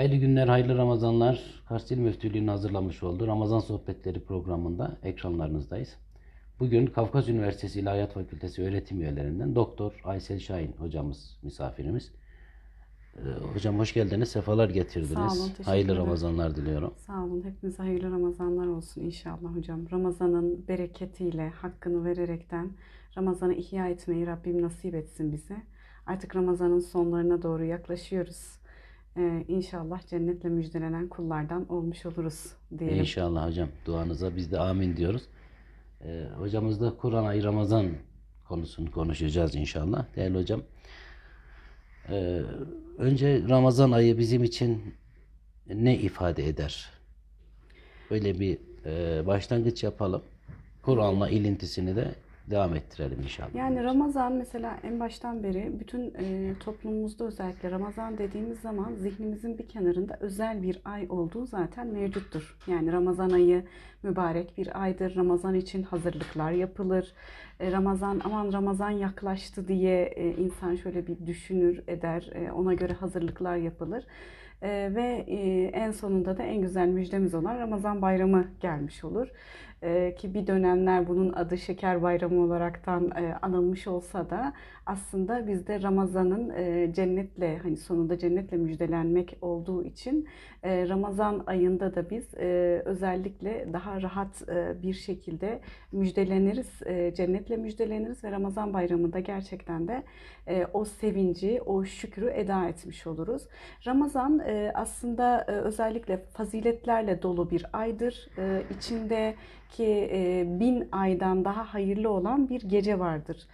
Hayırlı günler, hayırlı Ramazanlar. Kars İl Müftülüğü'nün hazırlamış olduğu Ramazan Sohbetleri programında ekranlarınızdayız. Bugün Kafkas Üniversitesi İlahiyat Fakültesi öğretim üyelerinden Doktor Aysel Şahin hocamız misafirimiz. Ee, hocam hoş geldiniz, sefalar getirdiniz. Sağ olun, hayırlı. Ramazanlar diliyorum. Sağ olun. Hepinize hayırlı Ramazanlar olsun inşallah hocam. Ramazan'ın bereketiyle, hakkını vererekten Ramazan'ı ihya etmeyi Rabbim nasip etsin bize. Artık Ramazan'ın sonlarına doğru yaklaşıyoruz. Ee, inşallah cennetle müjdelenen kullardan olmuş oluruz diyelim. İnşallah hocam duanıza biz de amin diyoruz. Ee, hocamızla Kur'an ayı Ramazan konusunu konuşacağız inşallah. Değerli hocam. Ee, önce Ramazan ayı bizim için ne ifade eder? Böyle bir e, başlangıç yapalım. Kur'an'la ilintisini de devam ettirelim inşallah. Yani Ramazan mesela en baştan beri bütün e, toplumumuzda özellikle Ramazan dediğimiz zaman zihnimizin bir kenarında özel bir ay olduğu zaten mevcuttur. Yani Ramazan ayı mübarek bir aydır. Ramazan için hazırlıklar yapılır. E, Ramazan aman Ramazan yaklaştı diye e, insan şöyle bir düşünür eder. E, ona göre hazırlıklar yapılır. E, ve e, en sonunda da en güzel müjdemiz olan Ramazan bayramı gelmiş olur. Ki bir dönemler bunun adı Şeker Bayramı olaraktan anılmış olsa da aslında bizde Ramazan'ın e, cennetle hani sonunda cennetle müjdelenmek olduğu için e, Ramazan ayında da biz e, özellikle daha rahat e, bir şekilde müjdeleniriz, e, cennetle müjdeleniriz ve Ramazan Bayramı'nda gerçekten de e, o sevinci, o şükrü eda etmiş oluruz. Ramazan e, aslında e, özellikle faziletlerle dolu bir aydır. E, içinde ki e, bin aydan daha hayırlı olan bir gece vardır.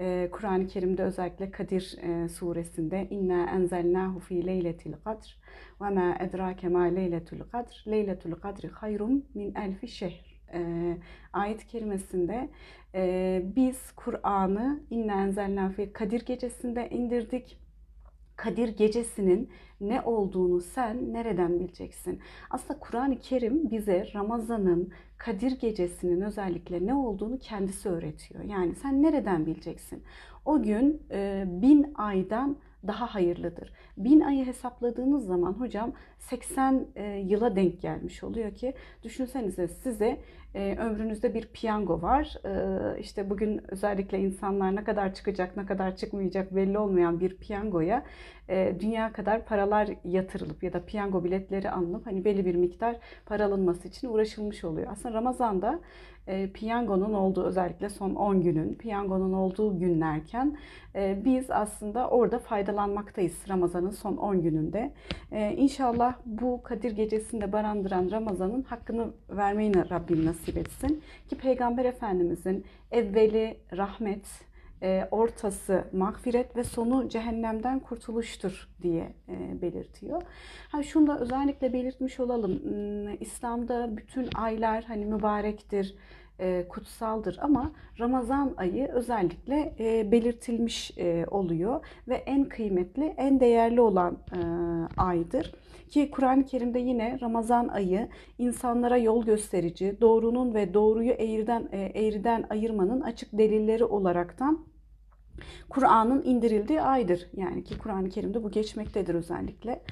E, Kur'an-ı Kerim'de özellikle Kadir e, suresinde inna enzelnahu fi leyletil kadr ve ma edrake ma leyletul kadr leyletul kadri hayrun min elfi şehr e, ayet kerimesinde e, biz Kur'an'ı inna enzelnahu fi Kadir gecesinde indirdik. Kadir gecesinin ne olduğunu sen nereden bileceksin? Aslında Kur'an-ı Kerim bize Ramazan'ın Kadir gecesinin özellikle ne olduğunu kendisi öğretiyor. Yani sen nereden bileceksin? O gün e, bin aydan daha hayırlıdır. Bin ayı hesapladığınız zaman hocam 80 e, yıla denk gelmiş oluyor ki düşünsenize size e, ömrünüzde bir piyango var. E, işte bugün özellikle insanlar ne kadar çıkacak ne kadar çıkmayacak belli olmayan bir piyangoya dünya kadar paralar yatırılıp ya da piyango biletleri alınıp hani belli bir miktar para alınması için uğraşılmış oluyor. Aslında Ramazan'da e, piyangonun olduğu özellikle son 10 günün piyangonun olduğu günlerken e, biz aslında orada faydalanmaktayız Ramazan'ın son 10 gününde. E, İnşallah bu Kadir gecesinde barındıran Ramazan'ın hakkını vermeyi Rabbim nasip etsin. Ki Peygamber Efendimizin evveli rahmet, e, ortası mağfiret ve sonu cehennemden kurtuluştur diye e, belirtiyor. Ha şunu da özellikle belirtmiş olalım. Hmm, İslam'da bütün aylar hani mübarektir, e, kutsaldır ama Ramazan ayı özellikle e, belirtilmiş e, oluyor ve en kıymetli, en değerli olan aydır. Ki Kur'an-ı Kerim'de yine Ramazan ayı insanlara yol gösterici, doğrunun ve doğruyu eğriden e, eğriden ayırmanın açık delilleri olaraktan Kur'an'ın indirildiği aydır. Yani ki Kur'an-ı Kerim'de bu geçmektedir özellikle.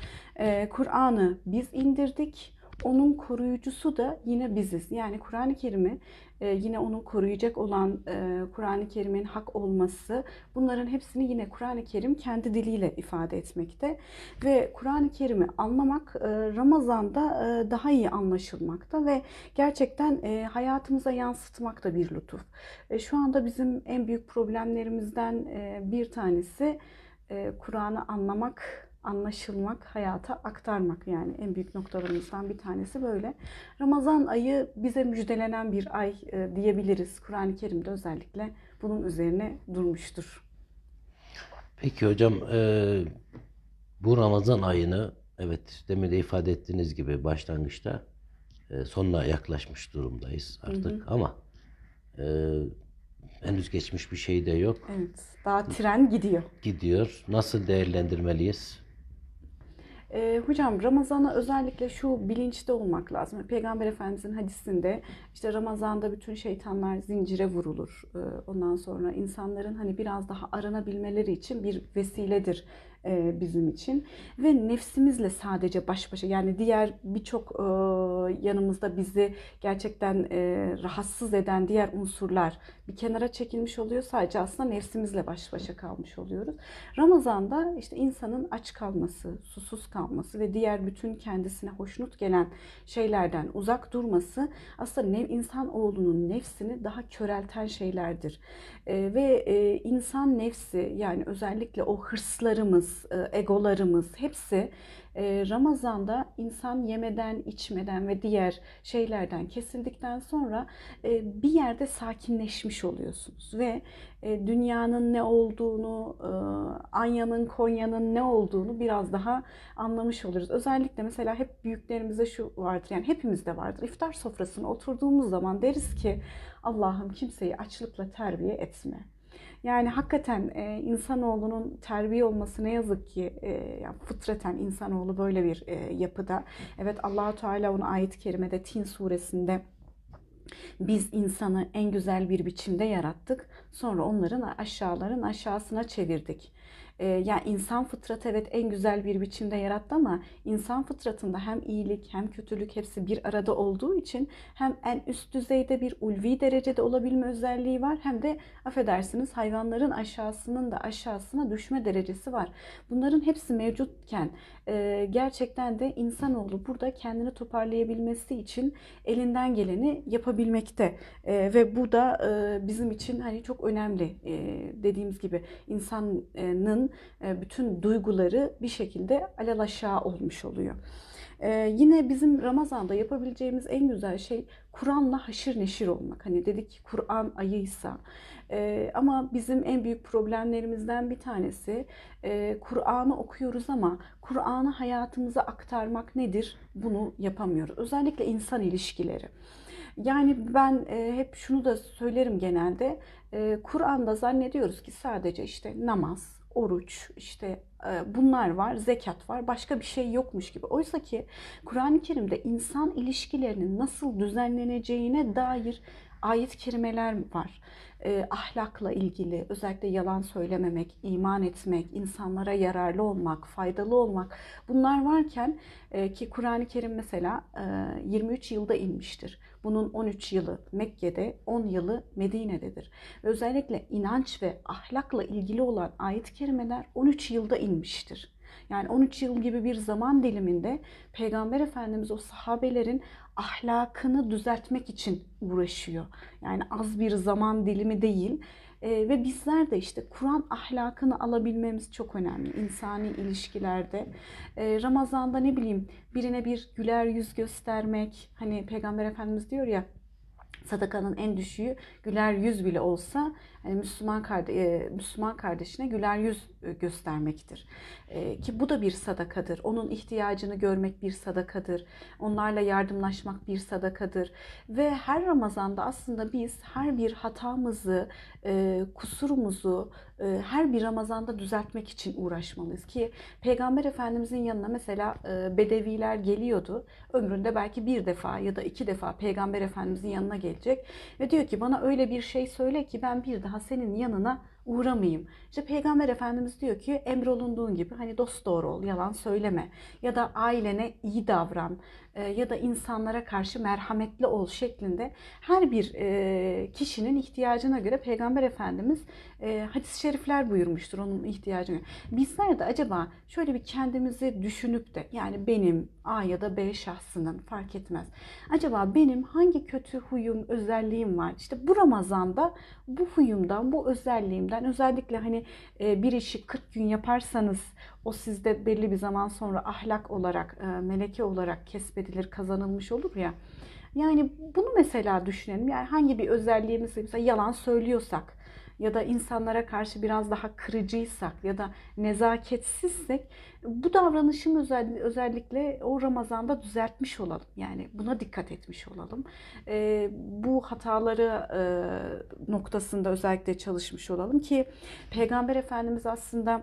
Kur'an'ı biz indirdik. Onun koruyucusu da yine biziz. Yani Kur'an-ı Kerim'i e, yine onu koruyacak olan e, Kur'an-ı Kerim'in hak olması bunların hepsini yine Kur'an-ı Kerim kendi diliyle ifade etmekte. Ve Kur'an-ı Kerim'i anlamak e, Ramazan'da e, daha iyi anlaşılmakta ve gerçekten e, hayatımıza yansıtmak da bir lütuf. E, Şu anda bizim en büyük problemlerimizden e, bir tanesi e, Kur'an'ı anlamak, anlaşılmak, hayata aktarmak yani en büyük noktalarımızdan bir tanesi böyle. Ramazan ayı bize müjdelenen bir ay e, diyebiliriz. Kur'an-ı Kerim'de özellikle bunun üzerine durmuştur. Peki hocam e, bu Ramazan ayını evet demin de ifade ettiğiniz gibi başlangıçta e, sonuna yaklaşmış durumdayız artık ama e, henüz geçmiş bir şey de yok. Evet, daha tren gidiyor. Gidiyor. Nasıl değerlendirmeliyiz? E, hocam Ramazan'a özellikle şu bilinçte olmak lazım. Peygamber Efendimizin hadisinde işte Ramazan'da bütün şeytanlar zincire vurulur. E, ondan sonra insanların hani biraz daha aranabilmeleri için bir vesiledir e, bizim için ve nefsimizle sadece baş başa yani diğer birçok e, yanımızda bizi gerçekten e, rahatsız eden diğer unsurlar bir kenara çekilmiş oluyor. Sadece aslında nefsimizle baş başa kalmış oluyoruz. Ramazan'da işte insanın aç kalması, susuz kalması ve diğer bütün kendisine hoşnut gelen şeylerden uzak durması aslında insan oğlunun nefsini daha körelten şeylerdir. E, ve e, insan nefsi yani özellikle o hırslarımız, e, egolarımız hepsi Ramazan'da insan yemeden, içmeden ve diğer şeylerden kesildikten sonra bir yerde sakinleşmiş oluyorsunuz ve dünyanın ne olduğunu, Anya'nın, Konya'nın ne olduğunu biraz daha anlamış oluruz. Özellikle mesela hep büyüklerimizde şu vardır, yani hepimizde vardır. İftar sofrasına oturduğumuz zaman deriz ki Allah'ım kimseyi açlıkla terbiye etme. Yani hakikaten e, insanoğlunun terbiye olması ne yazık ki e, yani fıtraten insanoğlu böyle bir e, yapıda. Evet Allahu Teala onu ayet-i kerimede Tin suresinde biz insanı en güzel bir biçimde yarattık. Sonra onların aşağıların aşağısına çevirdik. Ee, yani insan fıtratı evet en güzel bir biçimde yarattı ama insan fıtratında hem iyilik hem kötülük hepsi bir arada olduğu için hem en üst düzeyde bir ulvi derecede olabilme özelliği var hem de affedersiniz hayvanların aşağısının da aşağısına düşme derecesi var. Bunların hepsi mevcutken e, gerçekten de insanoğlu burada kendini toparlayabilmesi için elinden geleni yapabilmekte E, ve bu da e, bizim için hani çok önemli E, dediğimiz gibi insanın e, bütün duyguları bir şekilde alalaşağı olmuş oluyor. Ee, yine bizim Ramazan'da yapabileceğimiz en güzel şey Kur'an'la haşır neşir olmak. Hani dedik ki Kur'an ayıysa Ee, ama bizim en büyük problemlerimizden bir tanesi e, Kur'an'ı okuyoruz ama Kur'an'ı hayatımıza aktarmak nedir? Bunu yapamıyoruz. Özellikle insan ilişkileri. Yani ben e, hep şunu da söylerim genelde. E, Kur'an'da zannediyoruz ki sadece işte namaz, oruç, işte e, bunlar var, zekat var, başka bir şey yokmuş gibi. Oysa ki Kur'an-ı Kerim'de insan ilişkilerinin nasıl düzenleneceğine dair ayet kerimeler var. E, ahlakla ilgili özellikle yalan söylememek, iman etmek, insanlara yararlı olmak, faydalı olmak bunlar varken e, ki Kur'an-ı Kerim mesela e, 23 yılda inmiştir. Bunun 13 yılı Mekke'de, 10 yılı Medine'dedir. Özellikle inanç ve ahlakla ilgili olan ayet-i kerimeler 13 yılda inmiştir. Yani 13 yıl gibi bir zaman diliminde Peygamber Efendimiz o sahabelerin ahlakını düzeltmek için uğraşıyor. Yani az bir zaman dilimi değil. Ee, ve bizler de işte Kur'an ahlakını alabilmemiz çok önemli insani ilişkilerde. Ee, Ramazan'da ne bileyim birine bir güler yüz göstermek. Hani Peygamber Efendimiz diyor ya sadakanın en düşüğü güler yüz bile olsa yani Müslüman kardeş, Müslüman kardeşine güler yüz e, göstermektir. E, ki bu da bir sadakadır. Onun ihtiyacını görmek bir sadakadır. Onlarla yardımlaşmak bir sadakadır. Ve her Ramazan'da aslında biz her bir hatamızı, e, kusurumuzu her bir Ramazan'da düzeltmek için uğraşmalıyız. Ki Peygamber Efendimizin yanına mesela Bedeviler geliyordu. Ömründe belki bir defa ya da iki defa Peygamber Efendimizin yanına gelecek. Ve diyor ki bana öyle bir şey söyle ki ben bir daha senin yanına uğramayayım. İşte Peygamber Efendimiz diyor ki emrolunduğun gibi hani dost doğru ol, yalan söyleme ya da ailene iyi davran ya da insanlara karşı merhametli ol şeklinde her bir e, kişinin ihtiyacına göre Peygamber Efendimiz e, hadis-i şerifler buyurmuştur onun ihtiyacına. Bizler de acaba şöyle bir kendimizi düşünüp de yani benim A ya da B şahsının fark etmez. Acaba benim hangi kötü huyum, özelliğim var? İşte bu Ramazan'da bu huyumdan, bu özelliğimden özellikle hani bir işi 40 gün yaparsanız o sizde belli bir zaman sonra ahlak olarak, meleke olarak kesbedilir, kazanılmış olur ya. Yani bunu mesela düşünelim. Yani hangi bir özelliğimiz mesela yalan söylüyorsak ya da insanlara karşı biraz daha kırıcıysak ya da nezaketsizsek bu davranışımı özel, özellikle o Ramazan'da düzeltmiş olalım. Yani buna dikkat etmiş olalım. E, bu hataları e, noktasında özellikle çalışmış olalım ki Peygamber Efendimiz aslında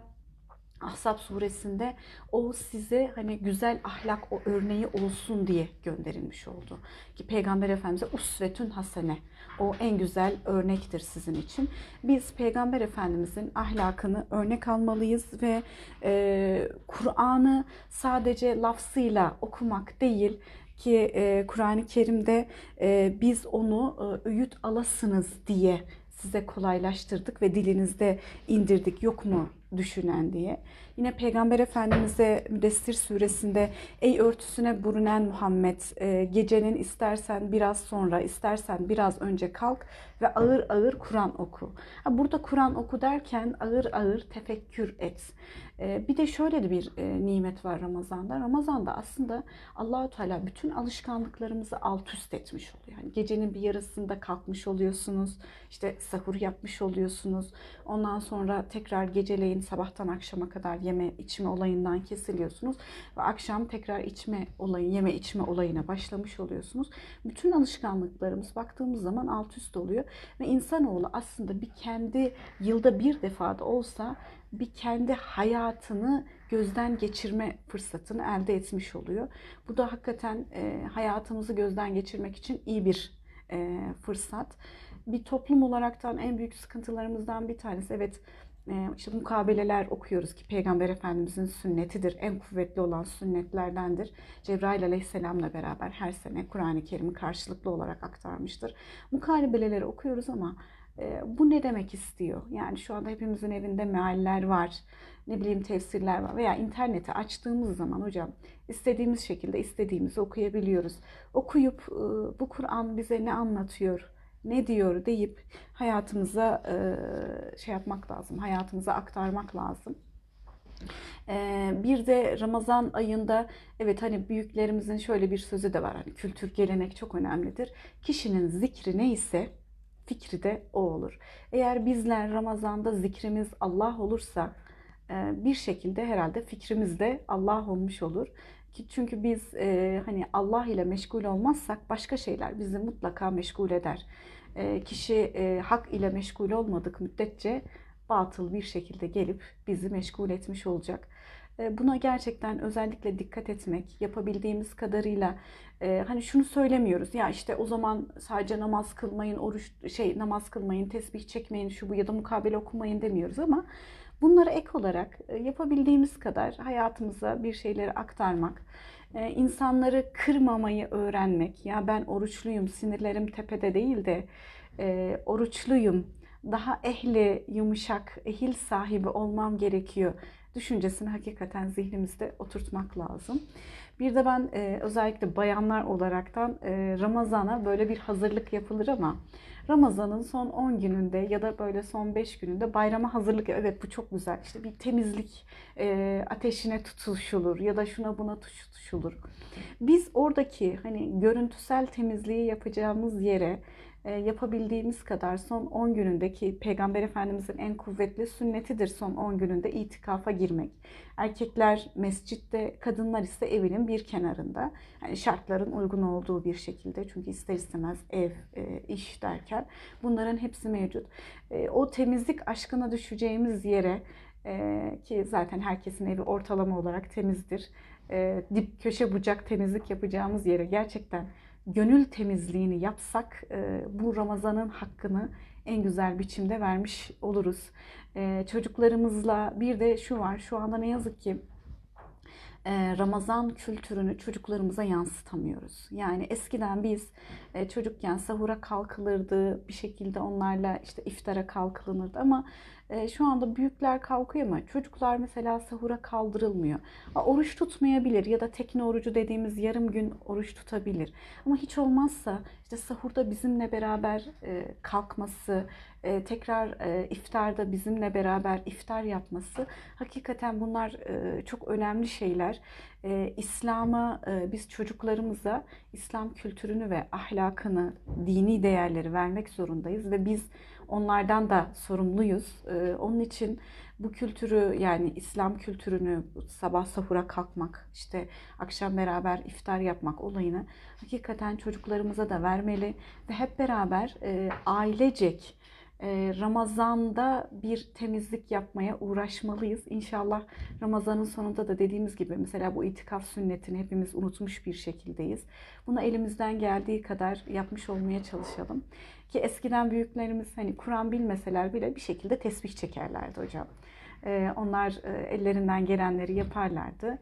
Ahzab suresinde o size hani güzel ahlak o örneği olsun diye gönderilmiş oldu. Ki Peygamber Efendimiz'e usvetün hasene o en güzel örnektir sizin için. Biz Peygamber Efendimiz'in ahlakını örnek almalıyız ve e, Kur'an'ı sadece lafzıyla okumak değil ki e, Kur'an-ı Kerim'de e, biz onu e, öğüt alasınız diye size kolaylaştırdık ve dilinizde indirdik yok mu düşünen diye. Yine Peygamber Efendimiz'e Müddessir suresinde ey örtüsüne bürünen Muhammed e, gecenin istersen biraz sonra istersen biraz önce kalk ve ağır ağır Kur'an oku. Burada Kur'an oku derken ağır ağır tefekkür et. E, bir de şöyle de bir e, nimet var Ramazan'da. Ramazan'da aslında Allahu Teala bütün alışkanlıklarımızı alt üst etmiş oluyor. Yani gecenin bir yarısında kalkmış oluyorsunuz. işte sahur yapmış oluyorsunuz. Ondan sonra tekrar geceleyin sabahtan akşama kadar yeme içme olayından kesiliyorsunuz ve akşam tekrar içme olayı, yeme içme olayına başlamış oluyorsunuz. Bütün alışkanlıklarımız baktığımız zaman alt üst oluyor ve insanoğlu aslında bir kendi yılda bir defada olsa bir kendi hayatını gözden geçirme fırsatını elde etmiş oluyor. Bu da hakikaten e, hayatımızı gözden geçirmek için iyi bir e, fırsat. Bir toplum olaraktan en büyük sıkıntılarımızdan bir tanesi evet işte mukabeleler okuyoruz ki Peygamber Efendimizin sünnetidir. En kuvvetli olan sünnetlerdendir. Cebrail Aleyhisselam'la beraber her sene Kur'an-ı Kerim'i karşılıklı olarak aktarmıştır. Mukabeleleri okuyoruz ama e, bu ne demek istiyor? Yani şu anda hepimizin evinde mealler var, ne bileyim tefsirler var veya interneti açtığımız zaman hocam istediğimiz şekilde istediğimizi okuyabiliyoruz. Okuyup e, bu Kur'an bize ne anlatıyor? Ne diyor deyip hayatımıza e, şey yapmak lazım, hayatımıza aktarmak lazım. E, bir de Ramazan ayında evet hani büyüklerimizin şöyle bir sözü de var. Hani kültür, gelenek çok önemlidir. Kişinin zikri neyse fikri de o olur. Eğer bizler Ramazan'da zikrimiz Allah olursa e, bir şekilde herhalde fikrimiz de Allah olmuş olur. Ki çünkü biz e, hani Allah ile meşgul olmazsak başka şeyler bizi mutlaka meşgul eder. E, kişi e, hak ile meşgul olmadık müddetçe batıl bir şekilde gelip bizi meşgul etmiş olacak. E, buna gerçekten özellikle dikkat etmek, yapabildiğimiz kadarıyla e, hani şunu söylemiyoruz ya işte o zaman sadece namaz kılmayın, oruç şey namaz kılmayın, tesbih çekmeyin, şu bu ya da mukabele okumayın demiyoruz ama bunları ek olarak e, yapabildiğimiz kadar hayatımıza bir şeyleri aktarmak, e, insanları kırmamayı öğrenmek. Ya ben oruçluyum, sinirlerim tepede değil de e, oruçluyum, daha ehli, yumuşak, ehil sahibi olmam gerekiyor düşüncesini hakikaten zihnimizde oturtmak lazım. Bir de ben e, özellikle bayanlar olaraktan e, Ramazan'a böyle bir hazırlık yapılır ama Ramazan'ın son 10 gününde ya da böyle son 5 gününde bayrama hazırlık evet bu çok güzel işte bir temizlik e, ateşine tutuşulur ya da şuna buna tutuşulur. Biz oradaki hani görüntüsel temizliği yapacağımız yere yapabildiğimiz kadar son 10 günündeki Peygamber Efendimizin en kuvvetli sünnetidir son 10 gününde itikafa girmek. Erkekler mescitte, kadınlar ise evinin bir kenarında. Yani şartların uygun olduğu bir şekilde çünkü ister istemez ev, e, iş derken bunların hepsi mevcut. E, o temizlik aşkına düşeceğimiz yere ki zaten herkesin evi ortalama olarak temizdir. Dip köşe bucak temizlik yapacağımız yere gerçekten gönül temizliğini yapsak e, bu Ramazan'ın hakkını en güzel biçimde vermiş oluruz. E, çocuklarımızla bir de şu var şu anda ne yazık ki e, Ramazan kültürünü çocuklarımıza yansıtamıyoruz. Yani eskiden biz çocukken sahura kalkılırdı, bir şekilde onlarla işte iftara kalkılınırdı ama şu anda büyükler kalkıyor ama çocuklar mesela sahura kaldırılmıyor. Oruç tutmayabilir ya da tekne orucu dediğimiz yarım gün oruç tutabilir. Ama hiç olmazsa işte sahurda bizimle beraber e, kalkması, e, tekrar iftarda bizimle beraber iftar yapması hakikaten bunlar çok önemli şeyler. İslam'a biz çocuklarımıza İslam kültürünü ve ahlakını, dini değerleri vermek zorundayız ve biz onlardan da sorumluyuz. Ee, onun için bu kültürü yani İslam kültürünü sabah sahura kalkmak, işte akşam beraber iftar yapmak olayını hakikaten çocuklarımıza da vermeli ve hep beraber e, ailecek Ramazan'da bir temizlik yapmaya uğraşmalıyız. İnşallah Ramazan'ın sonunda da dediğimiz gibi mesela bu itikaf sünnetini hepimiz unutmuş bir şekildeyiz. Bunu elimizden geldiği kadar yapmış olmaya çalışalım. Ki eskiden büyüklerimiz hani Kur'an bilmeseler bile bir şekilde tesbih çekerlerdi hocam. E, onlar e, ellerinden gelenleri yaparlardı.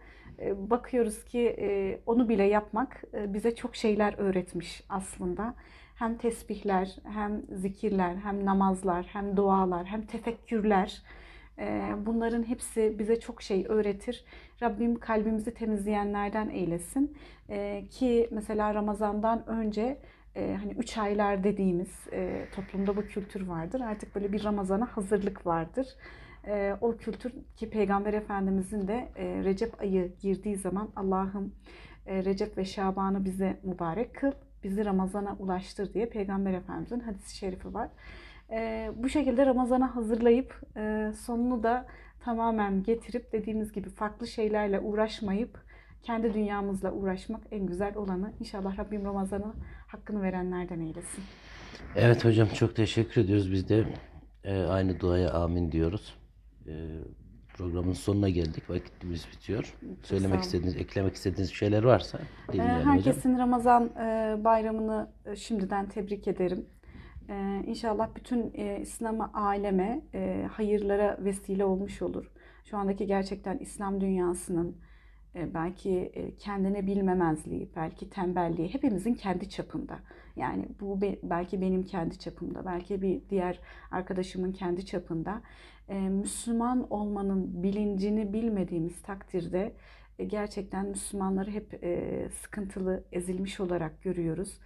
Bakıyoruz ki onu bile yapmak bize çok şeyler öğretmiş aslında. Hem tesbihler, hem zikirler, hem namazlar, hem dualar, hem tefekkürler. Bunların hepsi bize çok şey öğretir. Rabbim kalbimizi temizleyenlerden eylesin. Ki mesela Ramazan'dan önce hani üç aylar dediğimiz toplumda bu kültür vardır. Artık böyle bir Ramazan'a hazırlık vardır. E, o kültür ki Peygamber Efendimizin de e, Recep ayı girdiği zaman Allah'ım e, Recep ve Şaban'ı bize mübarek kıl, bizi Ramazan'a ulaştır diye Peygamber Efendimizin hadisi şerifi var. E, bu şekilde Ramazan'a hazırlayıp e, sonunu da tamamen getirip dediğimiz gibi farklı şeylerle uğraşmayıp kendi dünyamızla uğraşmak en güzel olanı. İnşallah Rabbim Ramazan'a hakkını verenlerden eylesin. Evet hocam çok teşekkür ediyoruz. Biz de e, aynı duaya amin diyoruz. E, programın sonuna geldik. Vakitimiz bitiyor. Söylemek istediğiniz, eklemek istediğiniz şeyler varsa Ee, dinleyelim hocam. Herkesin Ramazan e, bayramını e, şimdiden tebrik ederim. Ee, İnşallah bütün e, İslam aleme e, hayırlara vesile olmuş olur. Şu andaki gerçekten İslam dünyasının e, belki e, kendine bilmemezliği, belki tembelliği hepimizin kendi çapında. Yani bu be- belki benim kendi çapımda, belki bir diğer arkadaşımın kendi çapında. E, Müslüman olmanın bilincini bilmediğimiz takdirde e, gerçekten Müslümanları hep e, sıkıntılı, ezilmiş olarak görüyoruz.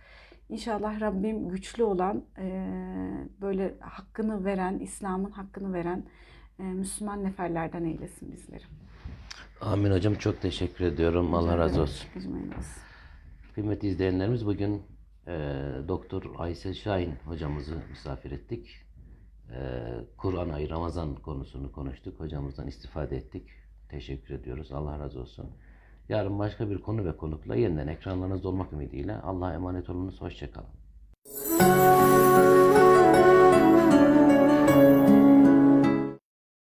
İnşallah Rabbim güçlü olan, e, böyle hakkını veren, İslam'ın hakkını veren e, Müslüman neferlerden eylesin bizleri. Amin hocam çok teşekkür ediyorum. Allah razı olsun. Kıymetli izleyenlerimiz bugün e, Doktor Aysel Şahin hocamızı misafir ettik. E, Kur'an ayı Ramazan konusunu konuştuk. Hocamızdan istifade ettik. Teşekkür ediyoruz. Allah razı olsun. Yarın başka bir konu ve konukla yeniden ekranlarınızda olmak ümidiyle Allah'a emanet olunuz. Hoşçakalın.